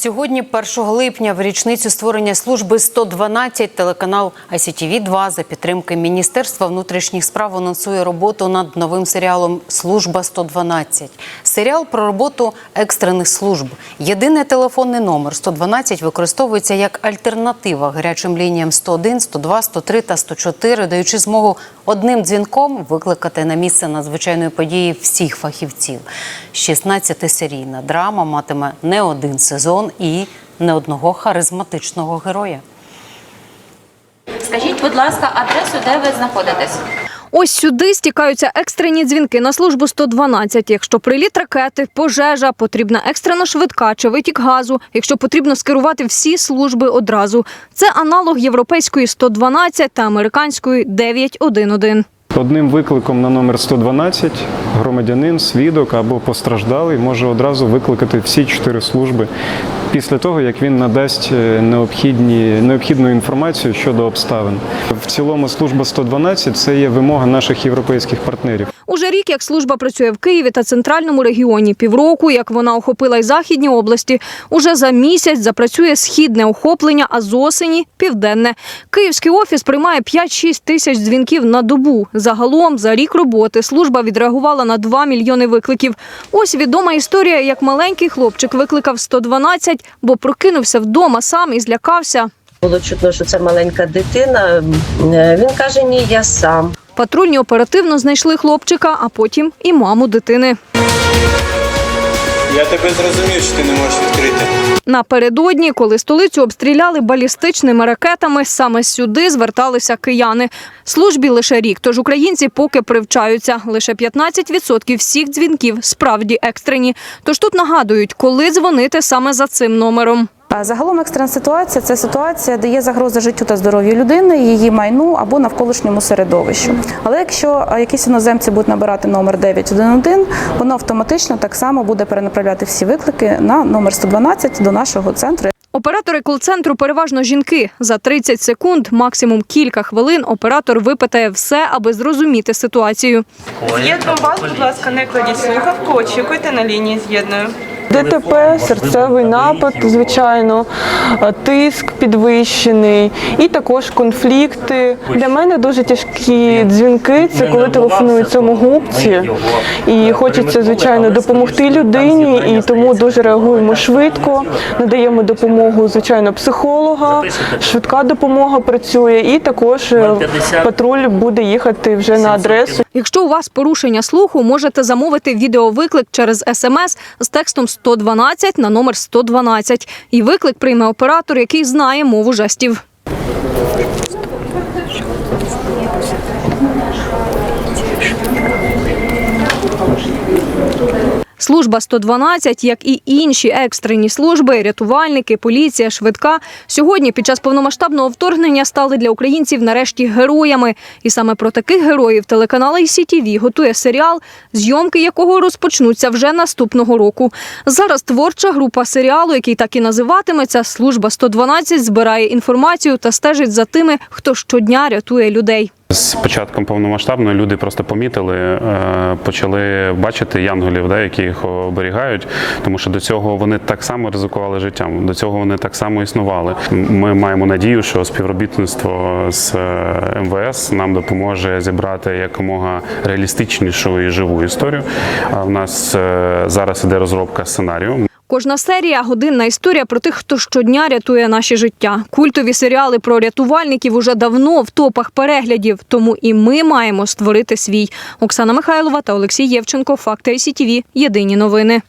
Сьогодні, 1 липня, в річницю створення служби 112 телеканал ICTV 2 за підтримки Міністерства внутрішніх справ анонсує роботу над новим серіалом Служба 112. Серіал про роботу екстрених служб. Єдиний телефонний номер 112 використовується як альтернатива гарячим лініям 101, 102, 103 та 104, даючи змогу одним дзвінком викликати на місце надзвичайної події всіх фахівців. 16-серійна драма матиме не один сезон і не одного харизматичного героя. Скажіть, будь ласка, адресу, де ви знаходитесь? Ось сюди стікаються екстрені дзвінки на службу 112. Якщо приліт ракети, пожежа, потрібна екстрена швидка чи витік газу, якщо потрібно скерувати всі служби одразу. Це аналог європейської 112 та американської 911. Одним викликом на номер 112 громадянин, свідок або постраждалий може одразу викликати всі чотири служби після того, як він надасть е, необхідні, необхідну інформацію щодо обставин. В цілому служба 112 це є вимога наших європейських партнерів. Уже рік, як служба працює в Києві та центральному регіоні, півроку, як вона охопила й західні області. Уже за місяць запрацює східне охоплення, а з осені південне. Київський офіс приймає 5-6 тисяч дзвінків на добу. Загалом за рік роботи служба відреагувала на 2 мільйони викликів. Ось відома історія, як маленький хлопчик викликав 112, бо прокинувся вдома сам і злякався. Було чутно, що це маленька дитина. Е, Він каже: Ні, я сам. Патрульні оперативно знайшли хлопчика, а потім і маму дитини. Я тебе зрозумів, що ти не можеш відкрити. Напередодні, коли столицю обстріляли балістичними ракетами, саме сюди зверталися кияни. Службі лише рік, тож українці поки привчаються. Лише 15% всіх дзвінків справді екстрені. Тож тут нагадують, коли дзвонити саме за цим номером. Загалом екстрена ситуація це ситуація, де є загроза життю та здоров'ю людини, її майну або навколишньому середовищу. Але якщо якісь іноземці будуть набирати номер 911, воно автоматично так само буде перенаправляти всі виклики на номер 112 до нашого центру. Оператори кол-центру переважно жінки. За 30 секунд, максимум кілька хвилин, оператор випитає все, аби зрозуміти ситуацію. З'єдну вас, будь ласка, не кладіть слухавку, очікуйте на лінії з'єдную. ДТП, серцевий напад, звичайно, е, тиск підвищений і також конфлікти. Для мене дуже тяжкі дзвінки. Це коли телефонують самогубці, і хочеться звичайно допомогти людині, і тому дуже реагуємо швидко. Надаємо допомогу, звичайно, психолога. Швидка допомога працює, і також е, патруль буде їхати вже на адресу. Якщо у вас порушення слуху, можете замовити відеовиклик через смс з текстом 112 на номер 112. І виклик прийме оператор, який знає мову жестів. Служба 112, як і інші екстрені служби, рятувальники, поліція, швидка, сьогодні під час повномасштабного вторгнення стали для українців нарешті героями. І саме про таких героїв телеканал ICTV готує серіал, зйомки якого розпочнуться вже наступного року. Зараз творча група серіалу, який так і називатиметься Служба 112, збирає інформацію та стежить за тими, хто щодня рятує людей. З початком повномасштабної люди просто помітили, е, почали бачити янголів, да, які їх оберігають, тому що до цього вони так само ризикували життям, до цього вони так само існували. Ми маємо надію, що співробітництво з е, МВС нам допоможе зібрати якомога реалістичнішу і живу історію. А в нас е, зараз іде розробка сценарію. Кожна серія годинна історія про тих, хто щодня рятує наші життя. Культові серіали про рятувальників уже давно в топах переглядів, тому і ми маємо створити свій. Оксана Михайлова та Олексій Євченко. Факти ICTV. Єдині новини.